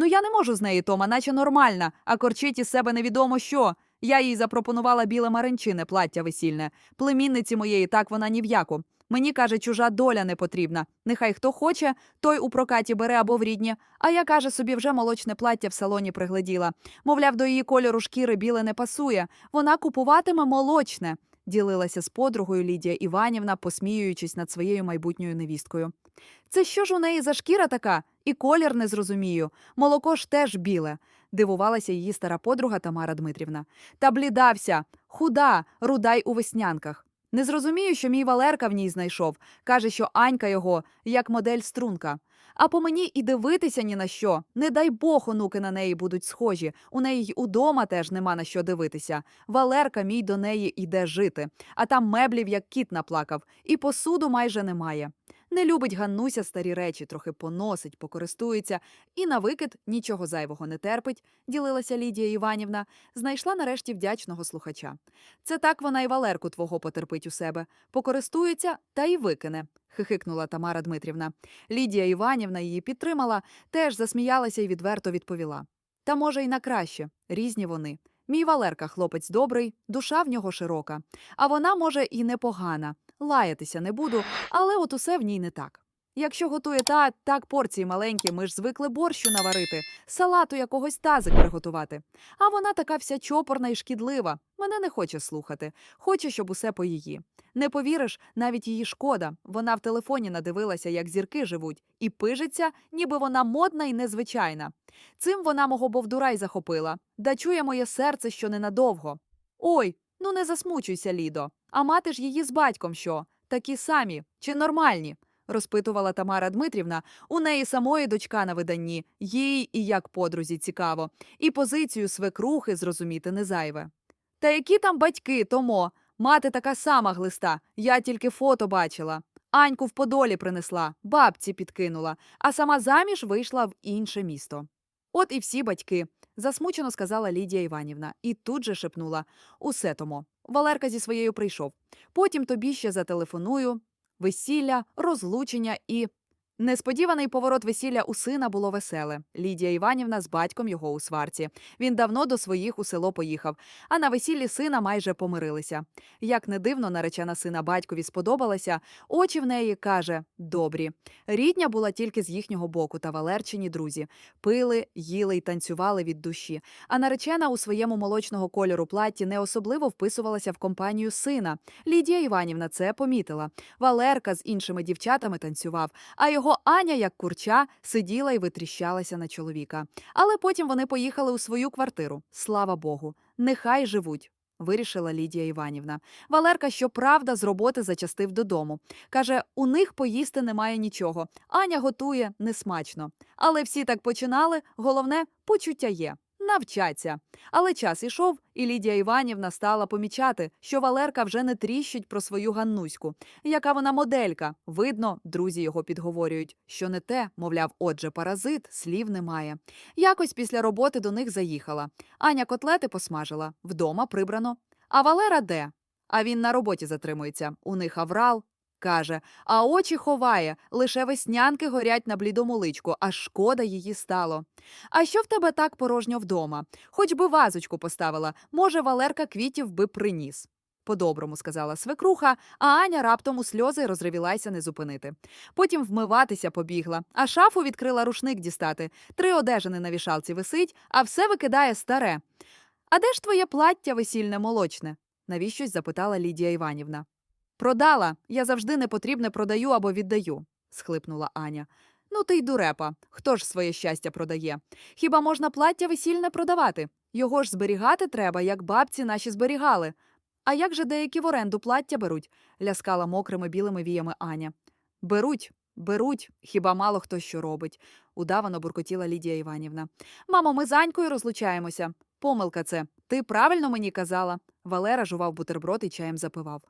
Ну я не можу з неї, Тома, наче нормальна, а корчить із себе невідомо що. Я їй запропонувала біле маринчине плаття весільне. Племінниці моєї так вона ні в яку. Мені каже, чужа доля не потрібна. Нехай хто хоче, той у прокаті бере або в рідні. А я каже, собі вже молочне плаття в салоні пригледіла. Мовляв, до її кольору шкіри біле не пасує. Вона купуватиме молочне. Ділилася з подругою Лідія Іванівна, посміюючись над своєю майбутньою невісткою. Це що ж у неї за шкіра така? І колір не зрозумію. Молоко ж теж біле, дивувалася її стара подруга Тамара Дмитрівна. Та блідався, худа, рудай у веснянках. Не зрозумію, що мій Валерка в ній знайшов. Каже, що Анька його, як модель струнка. А по мені і дивитися ні на що. Не дай Бог, онуки на неї будуть схожі. У неї й удома теж нема на що дивитися. Валерка мій до неї йде жити, а там меблів, як кіт наплакав, і посуду майже немає. Не любить Ганнуся старі речі, трохи поносить, покористується і на викид нічого зайвого не терпить, ділилася Лідія Іванівна, знайшла нарешті вдячного слухача. Це так вона і Валерку твого потерпить у себе, покористується та й викине, хихикнула Тамара Дмитрівна. Лідія Іванівна її підтримала, теж засміялася і відверто відповіла. Та може, й на краще, різні вони. Мій Валерка хлопець добрий, душа в нього широка. А вона, може, і непогана. Лаятися не буду, але от усе в ній не так. Якщо готує та так порції маленькі, ми ж звикли борщу наварити, салату якогось тазик приготувати. А вона така вся чопорна і шкідлива. Мене не хоче слухати. Хоче, щоб усе по її. Не повіриш, навіть її шкода. Вона в телефоні надивилася, як зірки живуть, і пижиться, ніби вона модна і незвичайна. Цим вона мого бовдура й захопила. Да чує моє серце, що ненадовго. Ой, ну не засмучуйся, Лідо. А мати ж її з батьком що? Такі самі чи нормальні? розпитувала Тамара Дмитрівна. У неї самої дочка на виданні, їй і як подрузі цікаво, і позицію свекрухи зрозуміти не зайве. Та які там батьки, Томо? Мати така сама глиста, я тільки фото бачила. Аньку в Подолі принесла, бабці підкинула, а сама заміж вийшла в інше місто. От і всі батьки, засмучено сказала Лідія Іванівна, і тут же шепнула Усе тому. Валерка зі своєю прийшов. Потім тобі ще зателефоную. Весілля, розлучення і. Несподіваний поворот весілля у сина було веселе. Лідія Іванівна з батьком його у сварці. Він давно до своїх у село поїхав, а на весіллі сина майже помирилися. Як не дивно, наречена сина батькові сподобалася, очі в неї каже добрі. Рідня була тільки з їхнього боку та Валерчині друзі. Пили, їли й танцювали від душі. А наречена у своєму молочного кольору платті не особливо вписувалася в компанію сина. Лідія Іванівна це помітила. Валерка з іншими дівчатами танцював, а його Аня, як курча, сиділа і витріщалася на чоловіка. Але потім вони поїхали у свою квартиру. Слава Богу, нехай живуть. Вирішила Лідія Іванівна. Валерка, щоправда, з роботи зачастив додому. Каже, у них поїсти немає нічого. Аня готує несмачно. Але всі так починали. Головне, почуття є. Навчаться. Але час ішов, і Лідія Іванівна стала помічати, що Валерка вже не тріщить про свою Ганнуську. Яка вона моделька. Видно, друзі його підговорюють, що не те, мовляв, отже, паразит, слів немає. Якось після роботи до них заїхала. Аня котлети посмажила, вдома прибрано. А Валера де? А він на роботі затримується. У них аврал. Каже, а очі ховає, лише веснянки горять на блідому личку, аж шкода її стало. А що в тебе так порожньо вдома? Хоч би вазочку поставила, може, Валерка квітів би приніс. По-доброму, сказала свекруха, а Аня раптом у сльози розривілася не зупинити. Потім вмиватися побігла, а шафу відкрила рушник дістати. Три одежини на вішалці висить, а все викидає старе. А де ж твоє плаття весільне молочне? навіщось запитала Лідія Іванівна. Продала. Я завжди непотрібне продаю або віддаю, схлипнула Аня. Ну ти й дурепа. Хто ж своє щастя продає? Хіба можна плаття весільне продавати? Його ж зберігати треба, як бабці наші зберігали. А як же деякі в оренду плаття беруть? ляскала мокрими білими віями Аня. Беруть, беруть, хіба мало хто що робить, удавано буркотіла Лідія Іванівна. Мамо, ми з Анькою розлучаємося. Помилка це. Ти правильно мені казала. Валера жував бутерброд і чаєм запивав.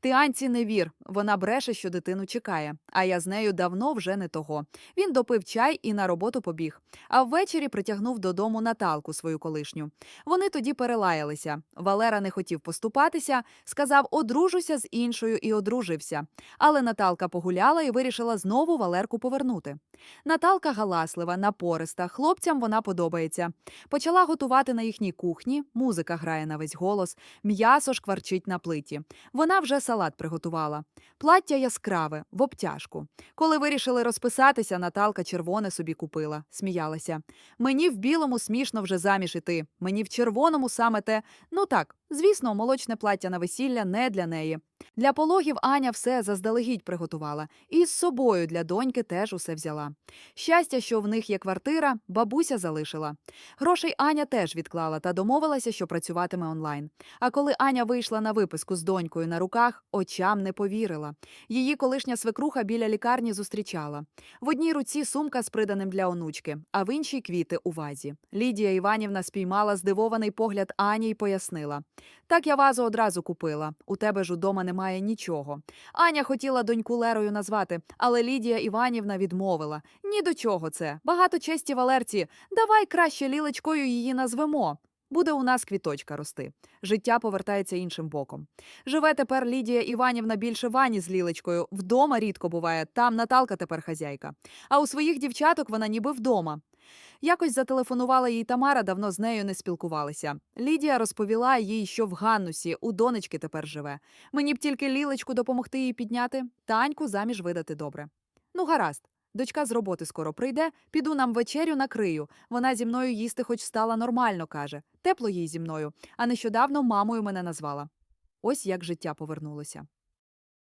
Ти Анці не вір, вона бреше, що дитину чекає. А я з нею давно вже не того. Він допив чай і на роботу побіг. А ввечері притягнув додому Наталку, свою колишню. Вони тоді перелаялися. Валера не хотів поступатися, сказав: одружуся з іншою і одружився. Але Наталка погуляла і вирішила знову Валерку повернути. Наталка галаслива, напориста, хлопцям вона подобається. Почала готувати на їхній кухні, музика грає на весь голос, м'ясо шкварчить на плиті. Вона вже салат приготувала. Плаття яскраве, в обтяжку. Коли вирішили розписатися, Наталка червоне собі купила, сміялася. Мені в білому смішно вже заміж іти, мені в червоному саме те. Ну так, звісно, молочне плаття на весілля не для неї. Для пологів Аня все заздалегідь приготувала, і з собою для доньки теж усе взяла. Щастя, що в них є квартира, бабуся залишила. Грошей Аня теж відклала та домовилася, що працюватиме онлайн. А коли Аня вийшла на виписку з донькою на руках, очам не повірила. Її колишня свекруха біля лікарні зустрічала. В одній руці сумка з приданим для онучки, а в іншій квіти у вазі. Лідія Іванівна спіймала здивований погляд Ані й пояснила: так я вазу одразу купила. У тебе ж удома немає нічого. Аня хотіла доньку Лерою назвати, але Лідія Іванівна відмовила: ні до чого це. Багато честі Валерці. Давай краще лілечкою її назвемо. Буде у нас квіточка рости. Життя повертається іншим боком. Живе тепер Лідія Іванівна більше вані з лілечкою. Вдома рідко буває. Там Наталка тепер хазяйка. А у своїх дівчаток вона ніби вдома. Якось зателефонувала їй Тамара, давно з нею не спілкувалися. Лідія розповіла їй, що в Ганнусі у донечки тепер живе. Мені б тільки лілечку допомогти їй підняти, Таньку заміж видати добре. Ну, гаразд. Дочка з роботи скоро прийде, піду нам вечерю накрию. Вона зі мною їсти хоч стала нормально, каже. Тепло їй зі мною, а нещодавно мамою мене назвала. Ось як життя повернулося.